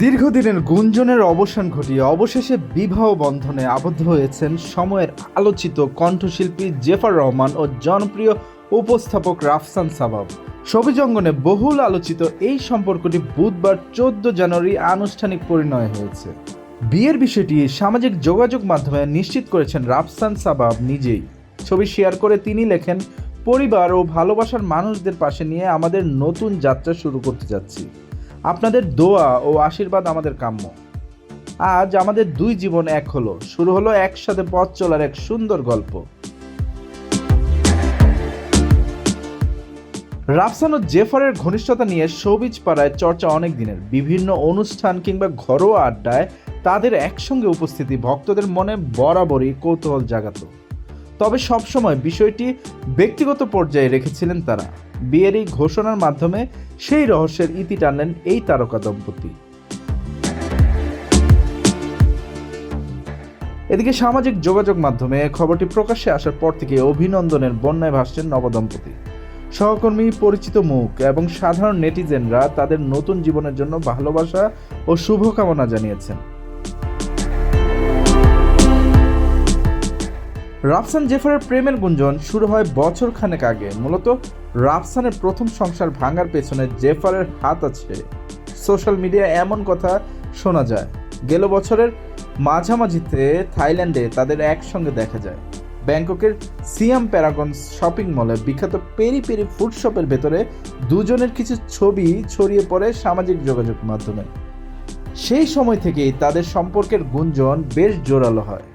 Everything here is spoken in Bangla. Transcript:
দীর্ঘদিনের গুঞ্জনের অবসান ঘটিয়ে অবশেষে বিবাহ বন্ধনে আবদ্ধ হয়েছেন সময়ের আলোচিত কণ্ঠশিল্পী জেফার রহমান ও জনপ্রিয় উপস্থাপক রাফসান সাবাব। ছবি জঙ্গনে বহুল আলোচিত এই সম্পর্কটি বুধবার চোদ্দ জানুয়ারি আনুষ্ঠানিক পরিণয় হয়েছে। বিয়ের বিষয়টি সামাজিক যোগাযোগ মাধ্যমে নিশ্চিত করেছেন রাফসান সাবাব নিজেই। ছবি শেয়ার করে তিনি লেখেন, পরিবার ও ভালোবাসার মানুষদের পাশে নিয়ে আমাদের নতুন যাত্রা শুরু করতে যাচ্ছি। আপনাদের দোয়া ও আশীর্বাদ আমাদের কাম্য। আজ আমাদের দুই জীবন এক হলো, শুরু হলো একসাথে পথ চলার এক সুন্দর গল্প। রাফসান ও জেফারের ঘনিষ্ঠতা নিয়ে শোবিজ পাড়ায় চর্চা অনেক দিনের। বিভিন্ন অনুষ্ঠান কিংবা ঘরোয়া আড্ডায় তাদের একসঙ্গে উপস্থিতি ভক্তদের মনে বরাবরই কৌতূহল জাগাত। তবে সবসময় বিষয়টি ব্যক্তিগত পর্যায়ে রেখেছিলেন তারা। বিয়ের এই ঘোষণার মাধ্যমে সেই রহস্যের ইতি টানলেন এই তারকা দম্পতি। এদিকে সামাজিক যোগাযোগ মাধ্যমে খবরটি প্রকাশ্যে আসার পর থেকে অভিনন্দনের বন্যায় ভাসছেন নবদম্পতি। সহকর্মী পরিচিত মুখ এবং সাধারণ নেটিজেনরা তাদের নতুন জীবনের জন্য ভালোবাসা ও শুভকামনা জানিয়েছেন। রাফসান জেফারের প্রেমের গুঞ্জন শুরু হয় বছর খানেক আগে। মূলত রাফসানের প্রথম সংসার ভাঙার পেছনে জেফারের হাত আছে। সোশ্যাল মিডিয়ায় এমন কথা শোনা যায়, গেল বছরের মাঝামাঝিতে থাইল্যান্ডে তাদের একসঙ্গে দেখা যায়। ব্যাংককের সিয়াম প্যারাগন শপিং মলে বিখ্যাত পেরি পেরি ফুড শপের ভেতরে দুজনের কিছু ছবি ছড়িয়ে পড়ে সামাজিক যোগাযোগ মাধ্যমে। সেই সময় থেকেই তাদের সম্পর্কের গুঞ্জন বেশ জোরালো হয়।